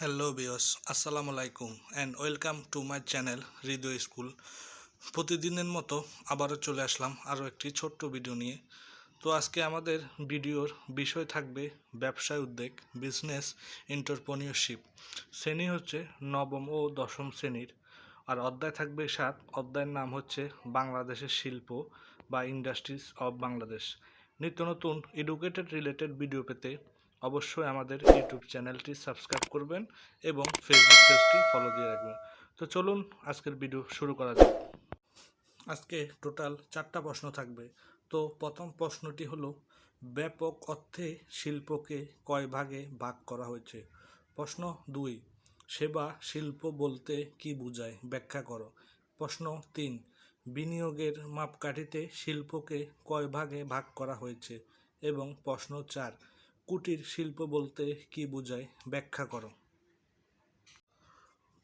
Hello বিয়স আসসালামু আলাইকুম and welcome to my channel Hriday school প্রতিদিনের মতো আবারও চলে আসলাম আরও একটি ছোট্ট ভিডিও নিয়ে। তো আজকে আমাদের ভিডিওর বিষয় থাকবে ব্যবসায় উদ্যোগ বিজনেস এন্টারপ্রেনিয়রশিপ শ্রেণি হচ্ছে নবম ও দশম শ্রেণির। আর অধ্যায় থাকবে সাত। অধ্যায়ের নাম হচ্ছে বাংলাদেশের শিল্প বা ইন্ডাস্ট্রিজ অফ বাংলাদেশ। নিত্য নতুন এডুকেটেড রিলেটেড ভিডিও পেতে অবশ্যই আমাদের ইউটিউব চ্যানেলটি সাবস্ক্রাইব করবেন এবং ফেসবুক পেজটি ফলো দিয়ে রাখবেন। তো চলুন আজকের ভিডিও শুরু করা যাক। আজকে টোটাল চারটা প্রশ্ন থাকবে। তো প্রথম প্রশ্নটি হলো, ব্যাপক অর্থে শিল্পকে কয় ভাগে ভাগ করা হয়েছে? প্রশ্ন দুই, সেবা শিল্প বলতে কি বোঝায়? ব্যাখ্যা করো। প্রশ্ন তিন, বিনিয়োগের মাপকাঠিতে শিল্পকে কয় ভাগে ভাগ করা হয়েছে? এবং প্রশ্ন চার কুটির শিল্প বলতে কি বোঝায়? ব্যাখ্যা করো।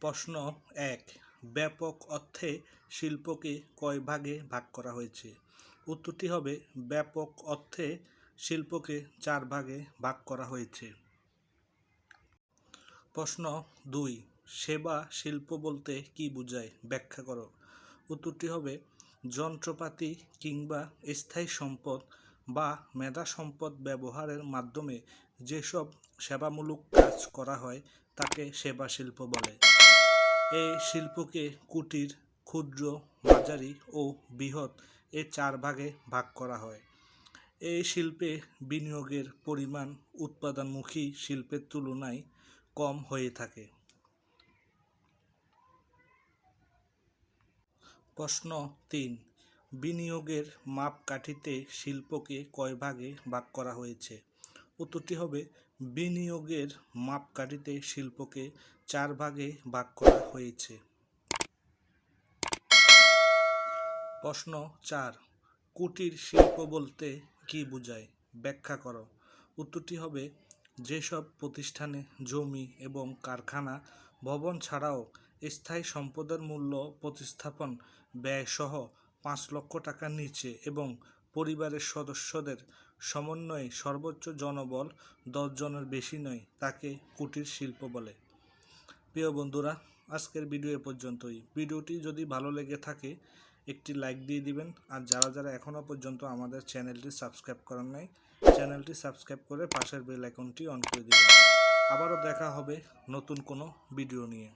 প্রশ্ন এক, ব্যাপক অর্থে শিল্পকে কয় ভাগে ভাগ করা হয়েছে? উত্তরটি হবে, ব্যাপক অর্থে শিল্পকে চার ভাগে ভাগ করা হয়েছে। প্রশ্ন দুই, সেবা শিল্প বলতে কি বোঝায়? ব্যাখ্যা করো। উত্তরটি হবে, যন্ত্রপাতি কিংবা স্থায়ী সম্পদ বা মেধা সম্পদ ব্যবহারের মাধ্যমে যেসব সেবামূলক কাজ করা হয়, তাকে সেবা শিল্প বলে। এই শিল্পকে কুটির, ক্ষুদ্র, মাঝারি ও বৃহৎ এ চার ভাগে ভাগ করা হয়। এই শিল্পে বিনিয়োগের পরিমাণ উৎপাদনমুখী শিল্পের তুলনায় কম হয়ে থাকে। প্রশ্ন তিন বিনিয়োগের মাপকাঠিতে শিল্পকে কয় ভাগে ভাগ করা হয়েছে? উত্তরটি হবে, বিনিয়োগের মাপকাঠিতে শিল্পকে চার ভাগে ভাগ করা হয়েছে। প্রশ্ন চার, কুটির শিল্প বলতে কি বোঝায়? ব্যাখ্যা করো। উত্তরটি হবে, যেসব প্রতিষ্ঠানে জমি এবং কারখানা, ভবন ছাড়াও স্থায়ী সম্পদের মূল্য প্রতিস্থাপন, ব্যয়সহ পাঁচ লক্ষ টাকার নিচে এবং পরিবারের সদস্যদের সমন্বয়ে সর্বোচ্চ জনবল দশ জনের বেশি নয়, তাকে কুটির শিল্প বলে। প্রিয় বন্ধুরা, আজকের ভিডিও এ পর্যন্তই। ভিডিওটি যদি ভালো লেগে থাকে, একটি লাইক দিয়ে দিবেন। আর যারা যারা এখনও পর্যন্ত আমাদের চ্যানেলটি সাবস্ক্রাইব করেন নাই, চ্যানেলটি সাবস্ক্রাইব করে পাশের বেল আইকনটি অন করে দিবেন। আবারও দেখা হবে নতুন কোনো ভিডিও নিয়ে।